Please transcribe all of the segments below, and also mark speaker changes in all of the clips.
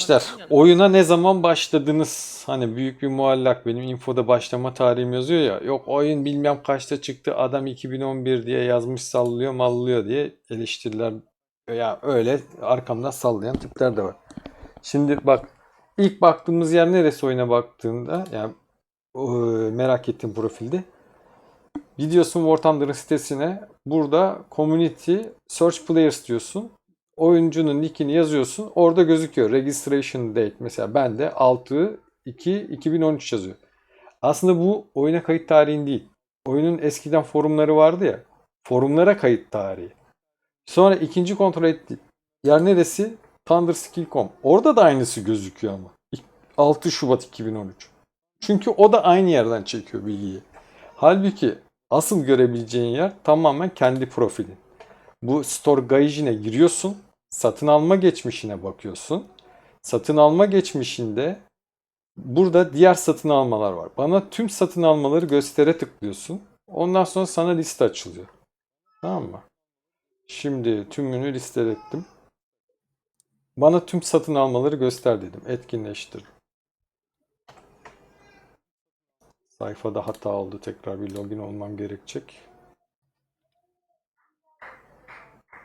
Speaker 1: Arkadaşlar oyuna ne zaman başladınız? Hani büyük bir muallak benim infoda başlama tarihim yazıyor ya. Yok oyun bilmem kaçta çıktı adam 2011 diye yazmış sallıyor mallıyor diye eleştiriler. Ya öyle arkamdan sallayan tipler de var. Şimdi bak ilk baktığımız yer neresi oyuna baktığında yani merak ettiğim profilde. Gidiyorsun War Thunder'ın sitesine. Burada Community Search Players diyorsun oyuncunun nickini yazıyorsun. Orada gözüküyor. Registration date. Mesela bende 6 2 2013 yazıyor. Aslında bu oyuna kayıt tarihin değil. Oyunun eskiden forumları vardı ya. Forumlara kayıt tarihi. Sonra ikinci kontrol etti. Yer neresi? Thunderskill.com. Orada da aynısı gözüküyor ama. 6 Şubat 2013. Çünkü o da aynı yerden çekiyor bilgiyi. Halbuki asıl görebileceğin yer tamamen kendi profilin. Bu Store Gaijin'e giriyorsun. Satın alma geçmişine bakıyorsun. Satın alma geçmişinde burada diğer satın almalar var. Bana tüm satın almaları göstere tıklıyorsun. Ondan sonra sana liste açılıyor. Tamam mı? Şimdi tümünü listelettim. Bana tüm satın almaları göster dedim. Etkinleştir. Sayfada hata oldu. Tekrar bir login olmam gerekecek.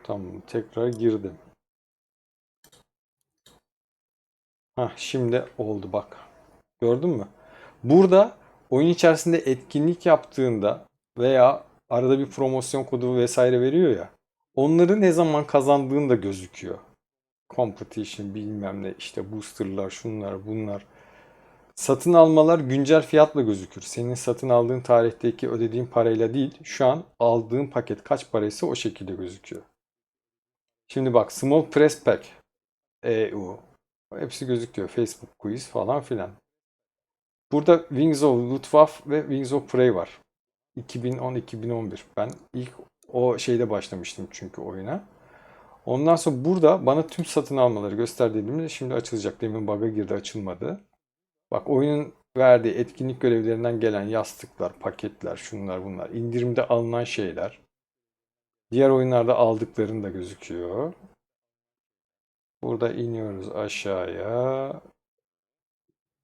Speaker 1: Tamam, tekrar girdim. Hah, şimdi oldu bak. Gördün mü? Burada oyun içerisinde etkinlik yaptığında veya arada bir promosyon kodu vesaire veriyor ya. Onları ne zaman kazandığın da gözüküyor. Competition bilmem ne işte boosterlar şunlar bunlar. Satın almalar güncel fiyatla gözükür. Senin satın aldığın tarihteki ödediğin parayla değil, şu an aldığın paket kaç paraysa o şekilde gözüküyor. Şimdi bak Small Press Pack EU. Hepsi gözüküyor. Facebook quiz falan filan. Burada Wings of Luftwaffe ve Wings of Prey var. 2010-2011. Ben ilk o şeyde başlamıştım çünkü oyuna. Ondan sonra burada bana tüm satın almaları göster dediğimde şimdi açılacak. Demin bug'a girdi açılmadı. Bak oyunun verdiği etkinlik görevlerinden gelen yastıklar, paketler, şunlar bunlar. indirimde alınan şeyler. Diğer oyunlarda aldıkların da gözüküyor. Burada iniyoruz aşağıya.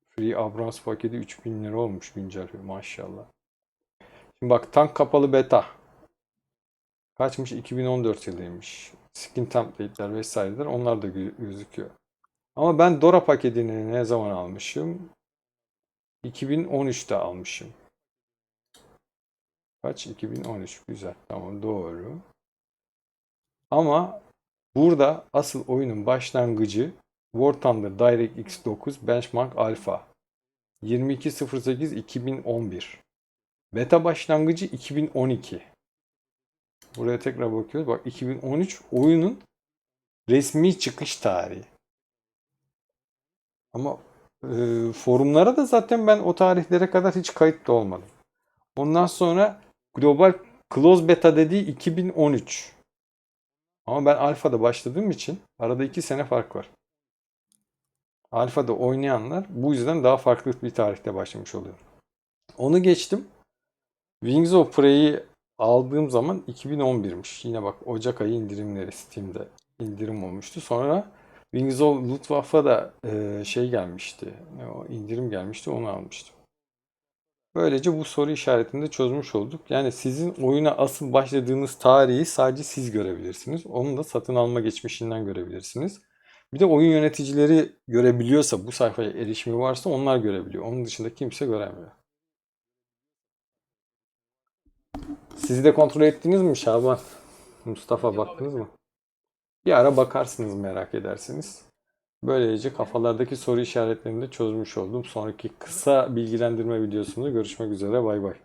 Speaker 1: Free Abrams paketi 3000 lira olmuş güncel maşallah. Şimdi bak tank kapalı beta. Kaçmış? 2014 yılıymış. Skin template'ler vesaireler onlar da gö- gözüküyor. Ama ben Dora paketini ne zaman almışım? 2013'te almışım. Kaç? 2013. Güzel. Tamam doğru. Ama burada asıl oyunun başlangıcı War Thunder DirectX 9 Benchmark Alpha 22.08.2011 Beta başlangıcı 2012 Buraya tekrar bakıyoruz. Bak 2013 oyunun resmi çıkış tarihi. Ama e, forumlara da zaten ben o tarihlere kadar hiç kayıtlı olmadım. Ondan sonra Global Close Beta dediği 2013. Ama ben Alfa'da başladığım için arada 2 sene fark var. Alfa'da oynayanlar bu yüzden daha farklı bir tarihte başlamış oluyor. Onu geçtim. Wings of Prey'i aldığım zaman 2011'miş. Yine bak Ocak ayı indirimleri Steam'de indirim olmuştu. Sonra Wings of Luftwaffe'a da e, şey gelmişti. O indirim gelmişti onu almıştım. Böylece bu soru işaretini de çözmüş olduk. Yani sizin oyuna asıl başladığınız tarihi sadece siz görebilirsiniz. Onu da satın alma geçmişinden görebilirsiniz. Bir de oyun yöneticileri görebiliyorsa, bu sayfaya erişimi varsa onlar görebiliyor. Onun dışında kimse göremiyor. Siz de kontrol ettiniz mi Şaban? Mustafa baktınız mı? Bir ara bakarsınız merak edersiniz. Böylece kafalardaki soru işaretlerini de çözmüş oldum. Sonraki kısa bilgilendirme videosunda görüşmek üzere. Bay bay.